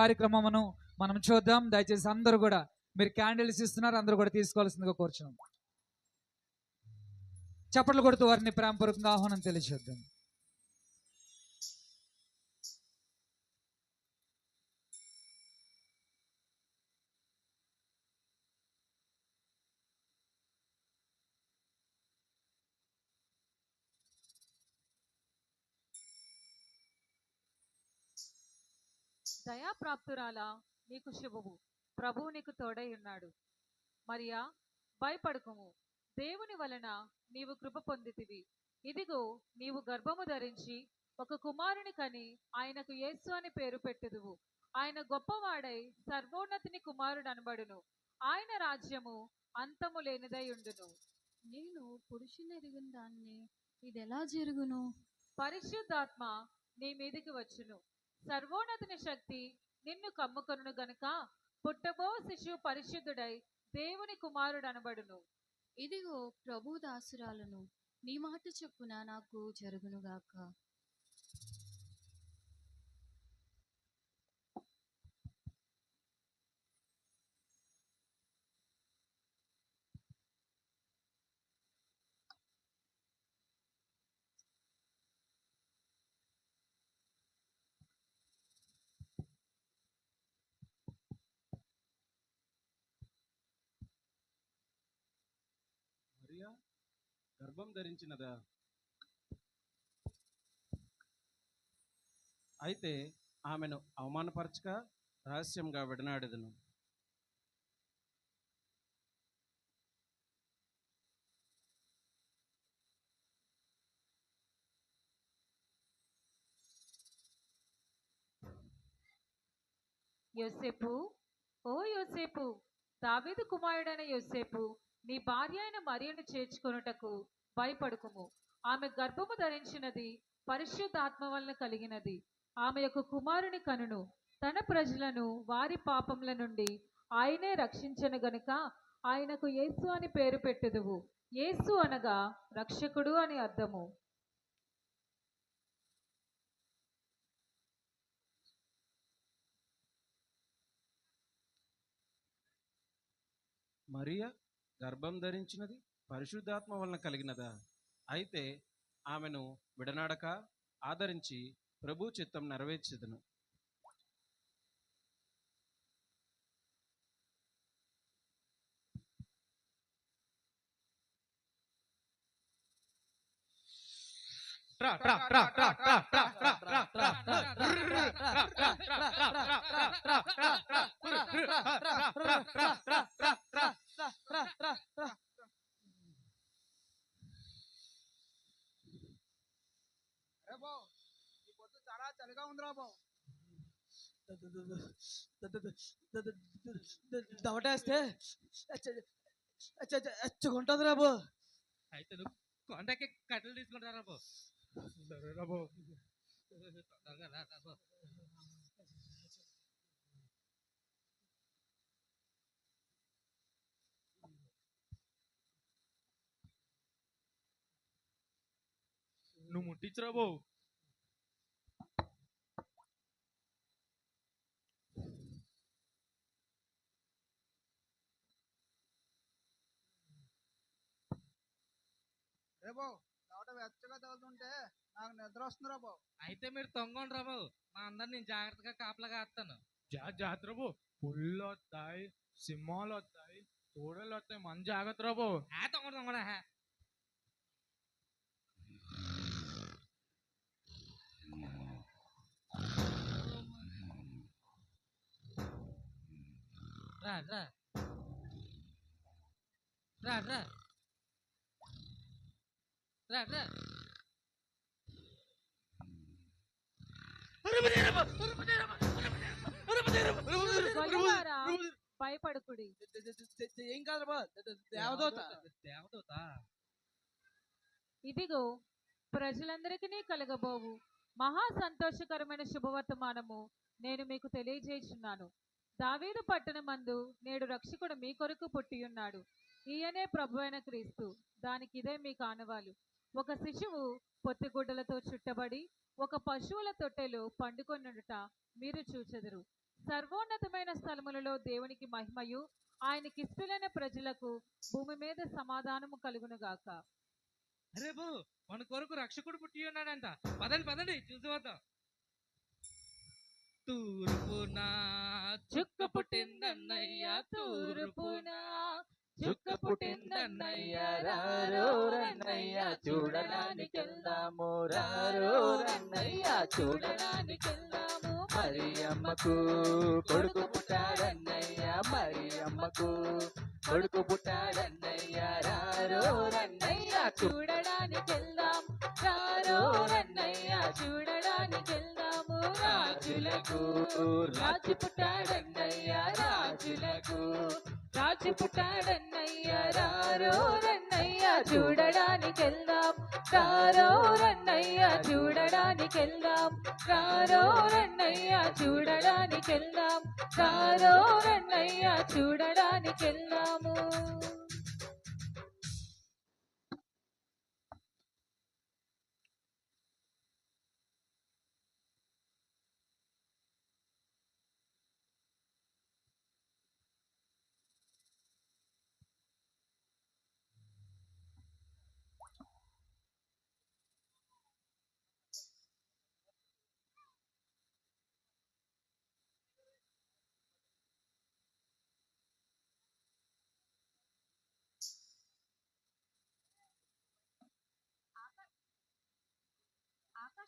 కార్యక్రమమును మనం చూద్దాం. దయచేసి అందరూ కూడా మీరు క్యాండిల్స్ ఇస్తున్నారు. అందరూ కూడా తీసుకోవాల్సిందిగా కోరుచున్నాం. చప్పట్లు కొడుతూ వారిని ప్రేమపూర్వకంగా ఆహ్వానం తెలియజేద్దాం. దయాప్రాప్తురాల నీకు శుభము. ప్రభువు నీకు తోడై ఉన్నాడు. మరియా భయపడకుము. దేవుని వలన నీవు కృప పొందితివి. ఇదిగో నీవు గర్భము ధరించి ఒక కుమారుని కని ఆయనకు యేసు అని పేరు పెట్టుదువు. ఆయన గొప్పవాడై సర్వోన్నతిని కుమారుడు అనబడును ఆయన రాజ్యము అంతము లేనిదై ఉండును. నేను పురుషుని ఎరిగిన దాన్ని ఇది ఎలా జరుగును? పరిశుద్ధాత్మ నీ మీదికి వచ్చును. సర్వోన్నతిని శక్తి నిన్ను కమ్ముకొను గనుక. పుట్టబో శిశువు పరిశుద్ధుడై దేవుని కుమారుడు అనబడును ఇదిగో ప్రభు దాసురాలను నీ మాట చొప్పున నాకు జరుగునుగాక మరియా గర్భం ధరించినదా? అయితే ఆమెను అవమానపరచక రహస్యంగా విడనాడెదను. యోసేపు ఓ యోసేపు దావీదు కుమారుడైన యోసేపు నీ భార్య అయిన మరియను చేర్చుకొనుటకు భయపడుకుము. ఆమె గర్భము ధరించినది పరిశుద్ధాత్మ వలన కలిగినది. ఆమె యొక్క కుమారుని కనును తన ప్రజలను వారి పాపముల నుండి ఆయనే రక్షించను గనుక ఆయనకు యేసు అని పేరు పెట్టుదువు. యేసు అనగా రక్షకుడు అని అర్థము. మరియా? గర్భం ధరించినది పరిశుద్ధాత్మ వలన కలిగినదా? అయితే ఆమెను విడనాడక ఆదరించి ప్రభు చిత్తం నెరవేర్చదును. చాలా చలిగా ఉందిరా బావ్ దవటేస్తే ఎచ్చుకుంటుంది రాబు అయితే కొండకి కట్టెలు తీసుకుంటారా బాబు నువ్వు ముట్టించరా బాబు రేపో వెచ్చగా తగులుతుంటే నాకు నిద్ర వస్తుందిరా బావ్ అయితే మీరు తొంగండి రా బాబు. మా అందరిని నేను జాగ్రత్తగా కాపలాగా వేస్తాను జాగ్రత్త బాబు. పుల్లు వస్తాయి సింహాలు వస్తాయి తోడలు వస్తాయి. మన జాగ్రత్త బాబు. ఆ తొంగడు తొంగడా రా రా. రా రా. రా రా. గొల్లవారా, భయపడకుడి. ఏం దేవదూత. దేవదూత. ఇదిగో ప్రజలందరికీ కలగబోవు. మహా సంతోషకరమైన శుభవర్తమానము నేను మీకు తెలియజేయుచున్నాను. దావీదు పట్టణమందు నేడు రక్షకుడు మీ కొరకు పుట్టియున్నాడు. ఈయనే ప్రభు అయిన క్రీస్తు. దానికి ఇదే మీ కానవాలు. ఒక శిశువు పొత్తిగుడ్డలతో చుట్టబడి ఒక పశువుల తొట్టెలో పండుకొనుట మీరు చూచెదరు. సర్వోన్నతమైన స్థలములలో దేవునికి మహిమయు ఆయనకి ఇష్టలైన ప్రజలకు భూమి మీద సమాధానము కలుగును గాక అరే మన కొరకు రక్షకుడు పుట్టి ఉన్నాడంట. పదండి పదండి చూసి వద్దాం. తూర్పునా చుక్క పుట్టిందన్నయ్యా తూర్పునా చుక్క పుట్టిందన్నయ్య రారో రన్నయ్య చూడడానికి వెళ్దాము అమ్మకు రన్నయ్య చూడడానికి వెళ్దాము మరియమ్మకు కొడుకు పుట్టాడన్నయ్య మరియమ్మకు కొడుకు పుట్టాడన్నయ్య రారో రన్నయ్య చూడడానికి వెళ్దాం రాజులకు రాజు పుట్టాడన్నయ్యా రాజులకు. రాజు పుట్టాడన్నయ్యా రారో రన్నయ్యా చూడడానికెళ్దాం. రారో రన్నయ్యా చూడడానికెళ్దాం. రారో రన్నయ్యా చూడడానికెళ్దాం. రారో రన్నయ్యా చూడడానికెళ్దాము.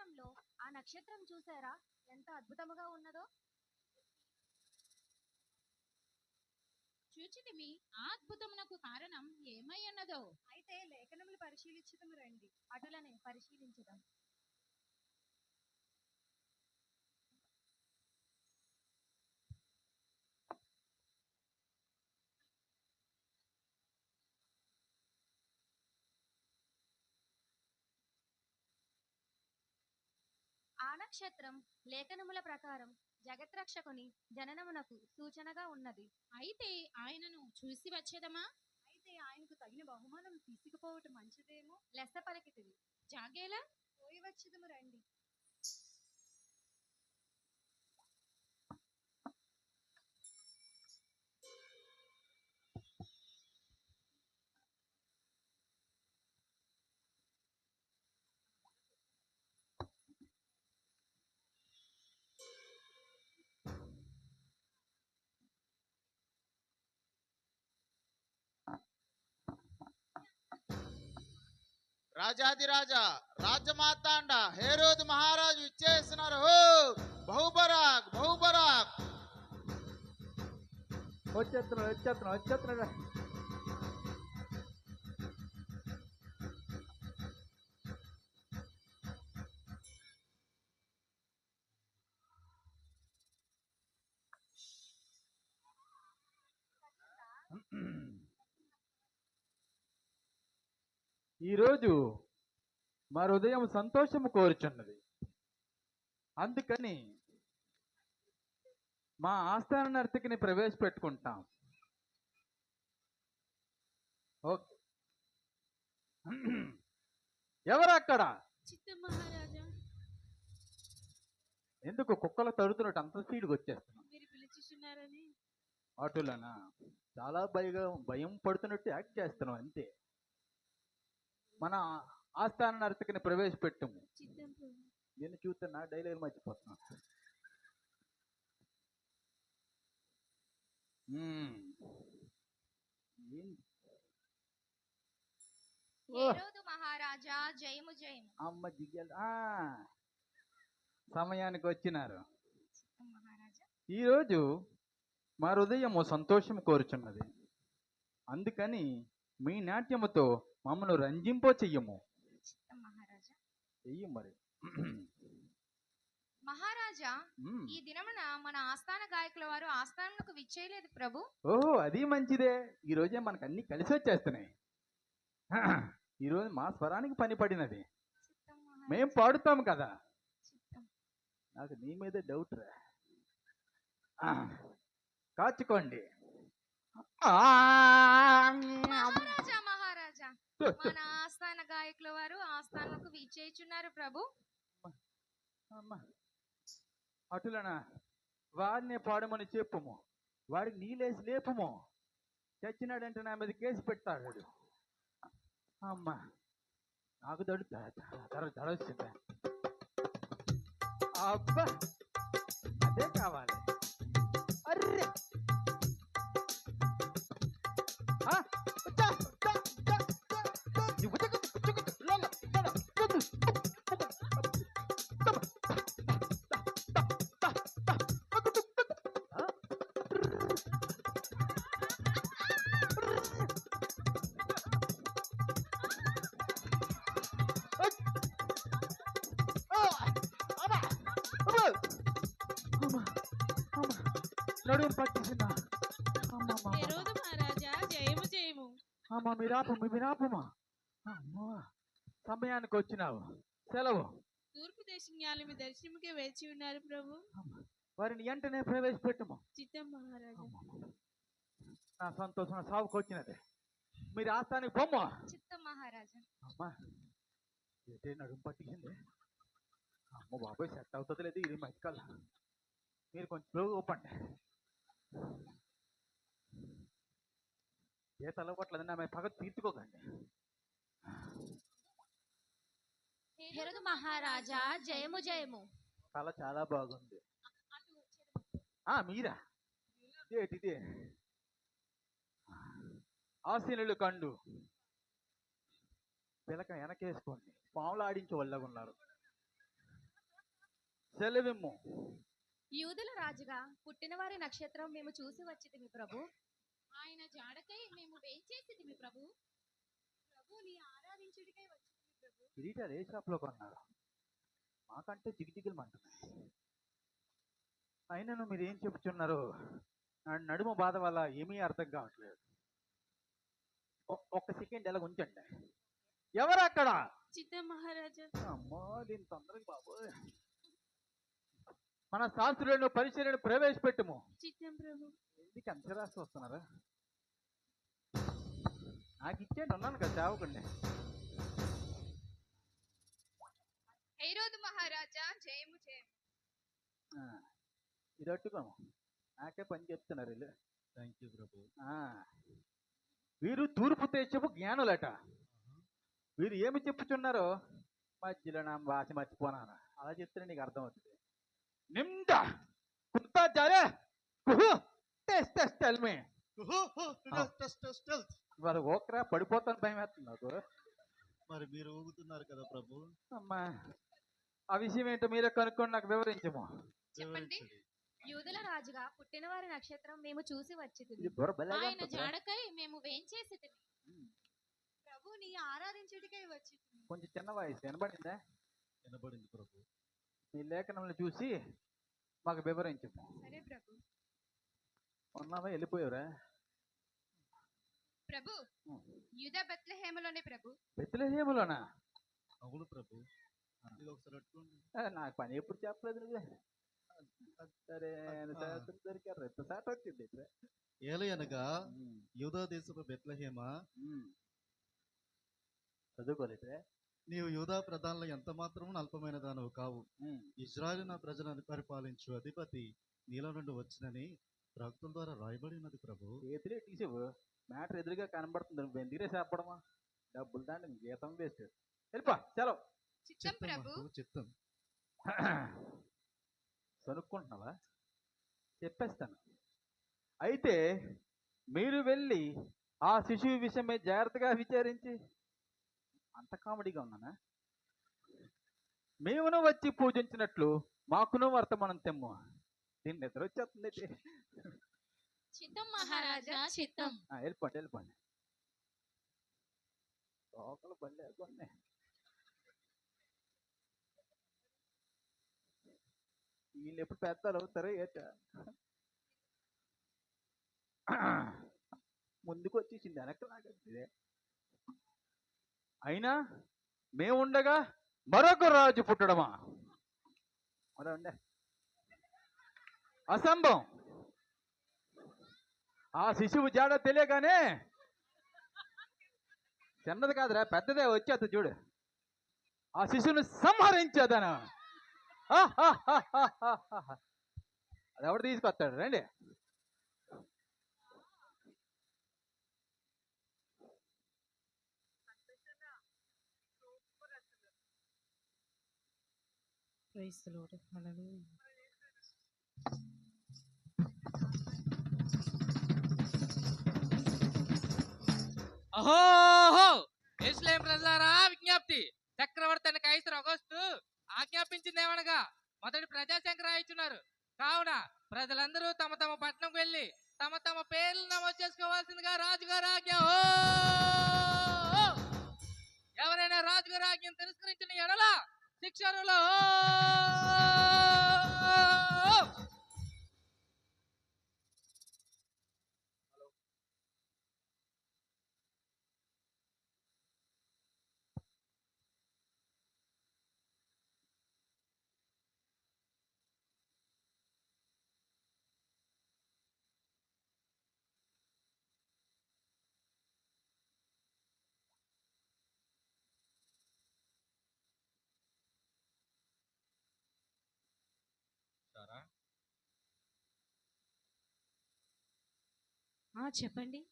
ఆకాశంలో ఆ నక్షత్రం చూసారా? ఎంత అద్భుతముగా ఉన్నదో. చూచితిమి ఆ అద్భుతమునకు కారణం ఏమై ఉన్నదో. అయితే లేఖనములు పరిశీలించుటము రండి. అటులనే పరిశీలించుదాం ఆ నక్షత్రం లేఖనముల ప్రకారం జగత్రక్షకుని జననమునకు సూచనగా ఉన్నది. అయితే ఆయనను చూసి వచ్చేదమా? అయితే ఆయనకు తగిన బహుమానం తీసుకుపోవటం మంచిదేమో? లెస్స పలికితివి. జాగేలా? పోయి వచ్చేదము రండి. రాజాదిరాజా రాజమాతాండ హేరోదు మహారాజు ఇచ్చేస్తున్నారు హో బహుబరాక్ బహుబరాక్ వచ్చేస్తున్నాడు వచ్చేస్తున్నాడు వచ్చేస్తున్నాడు ఈరోజు మా హృదయం సంతోషము కోరుచున్నది. అందుకని మా ఆస్థాన నర్తకిని ప్రవేశపెట్టుకుంటాం. ఓకే. ఎవరు అక్కడ ఎందుకు కుక్కలు తడుతున్నట్టు అంత స్పీడ్గా వచ్చేస్తున్నాం ఆటోలోనా చాలా భయం భయం పడుతున్నట్టు యాక్ట్ చేస్తున్నాం అంతే. మన ఆస్థాన నర్తకిని ప్రవేశపెట్టము. నేను చూస్తున్నా డైలాగ్ మర్చిపోతున్నా. మహారాజా జయము జయము. అమ్మ సమయానికి వచ్చినారు. ఈరోజు మా హృదయము సంతోషం కోరుచున్నది. అందుకని మీ నాట్యముతో మమ్మను రంజింపో చెయ్యము. చెయ్యి మరి. మహారాజా. ఈ దినమున మన ఆస్థాన గాయకుల వారు ఆస్థానములకు విచ్చేయలేదు ప్రభు. ఓహో అది మంచిదే. ఈ రోజే మనకు అన్ని కలిసి వచ్చేస్తున్నాయి. ఈరోజు మా స్వరానికి పని పడినది. మేం పాడుతాం కదా. నాకు నీ మీద డౌట్ రా. కాచుకోండి. మన ఆస్థాన గాయకుల వారు ఆస్థానకు విచ్చేయుచున్నారు ప్రభు. అటులనా? వాడినే పాడమని చెప్పుము. వాడికి నీళ్ళేసి లేపము. చచ్చినాడంటే నా మీద కేసు పెడతాడు వాడు. అమ్మా. నాకు దడు దడ దడ అబ్బా! అదే కావాలి. అర్రే! అమ్మ మీరాపమ్మ మీరాపమ్మ అమ్మా సమయానికి వచ్చినావు. సెలవు. తూర్పు దేశజ్ఞాలు మీ దర్శనముకే వేచి ఉన్నారు ప్రభు. వారిని వెంటనే ప్రవేశపెట్టము. చిత్తం మహారాజా. నా సంతోషం నా సాగుకు వచ్చినది. మీరు ఆస్థానికి బొమ్మ చిత్తం మహారాజా. అమ్మా ఏంటే నడుము పట్టింది అమ్మ బాబాయ్ సెట్ అవుతుంది లేదు ఇది మధ్యకాల మీరు కొంచెం ఒప్పండి ఏ తలగొట్టలేదు నా మీద పగ తీర్చుకోకండి. హెరదు మహారాజా జయము జయము. కళ చాలా బాగుంది. ఆ మీరా? ఏటిదే ఆశీనులు కండు. పిలక వెనకేసుకోండి. పాములు ఆడించి ఉన్నారు. సెలవిమ్ము. యూదుల రాజుగా పుట్టినవారి నక్షత్రం మేము చూసి వచ్చితిమి ప్రభు. ఆయన జాడకై మేము వేంచేసితిమి ప్రభు. ప్రభుని ఆరాధించుడికై వచ్చితిమి ప్రభు. కిరీటాలు ఏ షాప్లో కొన్నారు? మాకంటే జిగిజిగిలు మంటున్నాయి. అయినను మీరు ఏం చెప్తున్నారు నడుము బాధ వల్ల ఏమీ అర్థం కావట్లేదు. ఒ- ఒక్క సెకండ్ ఎలా ఉంచండి. ఎవరు అక్కడ చిత్తం మహారాజా. అమ్మో దీని తొందరగా బాబు మన శాస్త్రులను పరిశీలన ప్రవేశపెట్టుము. చిత్తం ప్రభు. ఎందుకు అంత రాసి వస్తున్నారా. నాకు ఇచ్చేయండి ఉన్నాను కదా చావకండి. హైరోదు మహారాజా జయము జయము. ఆ, ఇది అట్టుకోము నాకే పని చెప్తున్నారు వీళ్ళు. Thank you Prabhu. ఆ, వీరు తూర్పు దేశపు జ్ఞానులట. వీరు ఏమి చెప్పుచున్నారో మధ్యలో నా భాష మర్చిపోనాను. అలా చెప్తే నీకు అర్థమవుతుంది. నిమ్దా కుర్తా జారే కుహు! టెస్ట్ టెస్ట్ టెల్ మీ ఇవాళ ఓకరా పడిపోతాను భయం వేస్తుంది నాకు. మరి మీరు ఊగుతున్నారు కదా ప్రభు. అమ్మా ఆ విషయం ఏంటో మీరే కనుక్కొని నాకు వివరించము. చెప్పండి. యూదుల రాజుగా పుట్టినవారి నక్షత్రం మేము చూసి భలేగా ఆయన? జాడకై మేము వేంచేసితిమి. ప్రభుని ఆరాధించుడికై వచ్చి కొంచెం చిన్న వయసు వినబడిందా? వినబడింది ప్రభు. మీ లేఖనంలో చూసి మాకు వివరించము. సరే ప్రభు. ఉన్నావా? వెళ్ళిపోయావురా. ప్రభు యూద బెత్లహేమలోనే ప్రభు. బెత్లహేములోనా? అవును ప్రభు. ఇది ఒకసారి పట్టుకోండి ఆ, నాకు పని ఎప్పుడు చెప్పలేదు నువ్వే. సరే దొరికారు? వచ్చింది. ఏలయనగా యూదా దేశపు బెత్లహేమ. చదువుకోలేదే నీవు యూదా ప్రధానుల ఎంత మాత్రము అల్పమైన దానవు కావు ఇజ్రాయలు నా ప్రజలను పరిపాలించు అధిపతి నీలో నుండి వచ్చినని ప్రవక్తల ద్వారా రాయబడి ఉన్నది ప్రభు. చేతులే తీసేవు. మ్యాటర్ ఎదురుగా కనబడుతుంది. నువ్వు ఎందుకే చెప్పడమా డబ్బులు దాంట్లో జీతం వేస్ట్. వెళ్ళిపో సెలవు. చిత్తం చిత్తం ప్రభు. మాకు చిత్తం కనుక్కుంటున్నావా చెప్పేస్తాను. అయితే మీరు వెళ్ళి ఆ శిశువు విషయమై జాగ్రత్తగా విచారించి. అంత కామెడీగా ఉన్నానా? మేమును వచ్చి పూజించినట్లు మాకును వర్తమానం తెమ్ము. దీన్ని నిద్ర వచ్చేస్తుంది. చిత్తం మహారాజా చిత్తం. ఆ, వెళ్ళిపోండి వెళ్ళిపోండి. లోకల్ బండి కొన్ని వీళ్ళు ఎప్పుడు పెద్దలు అవుతారో ఏట. ముందుకు వచ్చేసింది వెనక్కి లాగేసింది అయినా మేముండగా మరొక రాజు పుట్టడమా? మరో ఉండే అసంభవం. ఆ శిశువు జాడ తెలియగానే చిన్నది కాదురా పెద్దదే వచ్చేది చూడు. ఆ శిశువుని సంహరించేదను. అది ఎవడు తీసుకొస్తాడు? రండి. ప్రైస్ లార్డ్ అహోహో ఎస్లేం ప్రజలారా విజ్ఞప్తి. చక్రవర్తి అయిన కైసరు అగస్తు ఆజ్ఞాపించింది ఏమనగా మొదటి ప్రజాశంకర ఇచ్చున్నారు కావున ప్రజలందరూ తమ తమ పట్టణంకు వెళ్ళి తమ తమ పేర్లు నమోదు చేసుకోవాల్సిందిగా రాజుగారు ఆజ్ఞ. ఎవరైనా రాజుగారు ఆజ్ఞను తిరస్కరించిన ఎడల శిక్షణలో ఆ, చెప్పండి.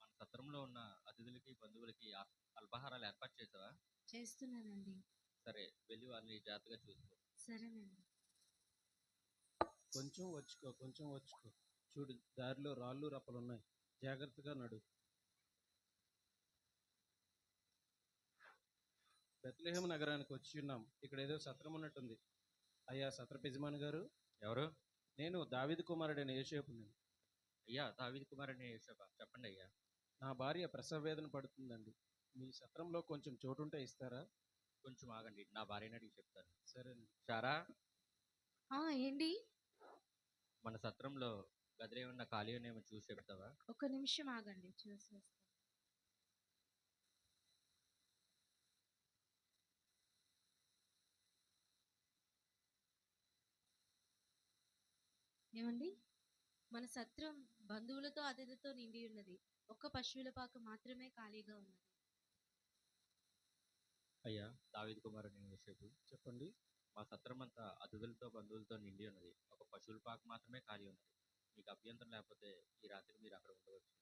మన సత్రంలో ఉన్న అతిథులకి బంధువులకి అల్పాహారాలు ఏర్పాటు చేసావా? చేస్తున్నానండి. సరే వెళ్ళి వాళ్ళని జాగ్రత్తగా చూసుకో. సరేనండి. కొంచెం వచ్చుకో కొంచెం వచ్చుకో. చూడు దారిలో రాళ్ళు రప్పలు ఉన్నాయి జాగ్రత్తగా నడు. బెత్లెహేం నగరానికి వచ్చి ఉన్నాం. ఇక్కడ ఏదో సత్రం ఉన్నట్టుంది. అయ్యా సత్రపు యజమాని గారు. ఎవరు? నేను దావిది కుమారుడైన యేసేపుని. అయ్యా! దావిద్ కుమార్ అనే చెప్పండి అయ్యా నా భార్య ప్రసవ వేదన పడుతుందండి. మీ సత్రంలో కొంచెం చోటుంటే ఇస్తారా? కొంచెం ఆగండి నా భార్యని అడిగి చెప్తాను. సరేనండి. సారా ఆ, ఏంటి? మన సత్రంలో గదిలో ఏమన్నా ఖాళీ ఉన్నాయేమో చూసి చెప్తావా? ఒక నిమిషం ఆగండి చూసి వస్తాను ఏమండి? మన సత్రం బంధువులతో అతిథితో నిండి ఉన్నది. ఒక్క పశువుల పాక మాత్రమే ఖాళీగా ఉన్నది. అయ్యా దావిద్ కుమార్ అనే యేషోబు చెప్పండి. మా సత్రం అంతా అతిథులతో బంధువులతో నిండి ఉన్నది. ఒక పశువుల పాక మాత్రమే ఖాళీ ఉన్నది. మీకు అభ్యంతరం లేకపోతే ఈ రాత్రి మీరు అక్కడ ఉండవచ్చు.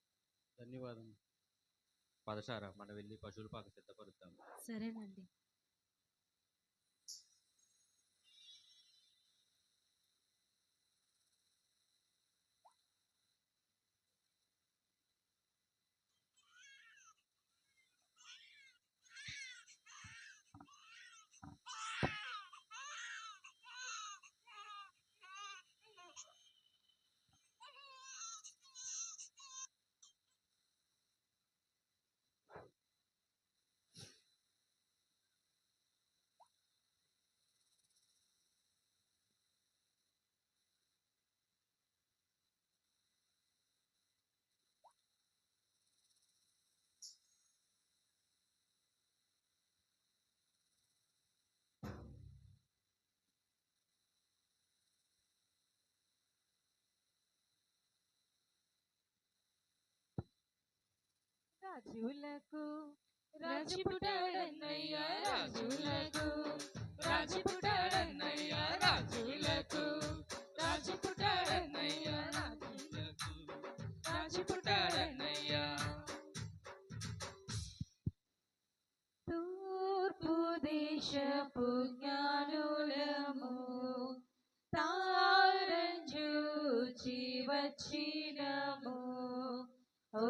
ధన్యవాదం పదసారా మనం వెళ్ళి పశువుల పాక సిద్ధపరుద్దాం. సరేనండి. రాజులకు రాజు పుట్టాడన్నయ్య రాజులకు రాజు పుట్టాడన్నయ్య రాజులకు రాజు పుట్టాడన్నయ్య రాజులకు రాజు పుట్టాడన్నయ్య తూర్పు దేశపు జ్ఞానులము తారంజూచి వచ్చినము. ఓ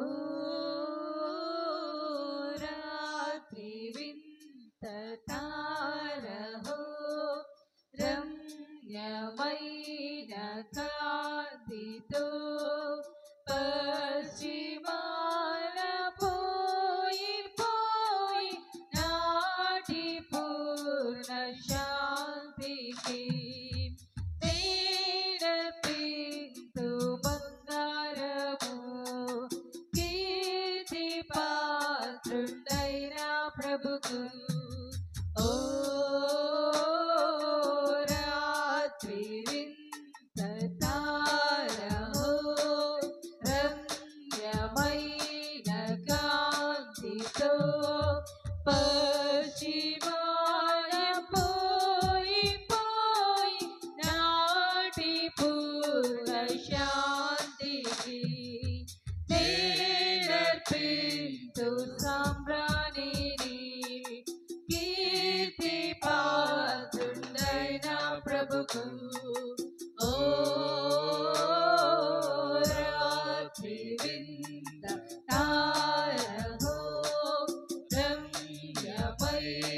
say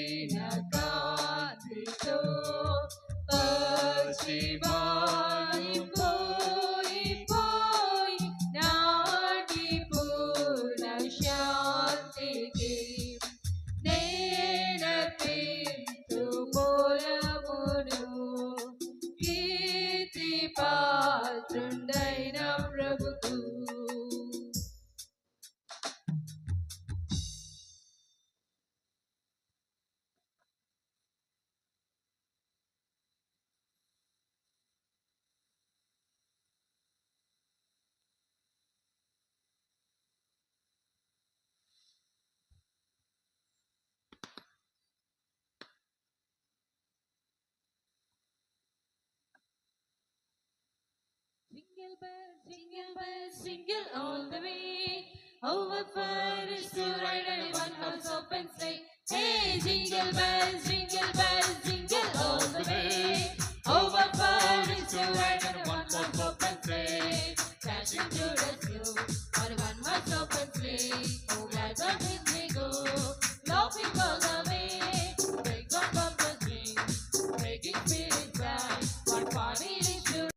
Jingle bells, jingle bells, jingle all the way. Over fun is to ride and one-horse open sleigh. Hey, jingle bells, jingle bells, jingle all the way. Over fun is to ride and one-horse open sleigh. Dashing to rescue on one-horse open sleigh. Oh, glad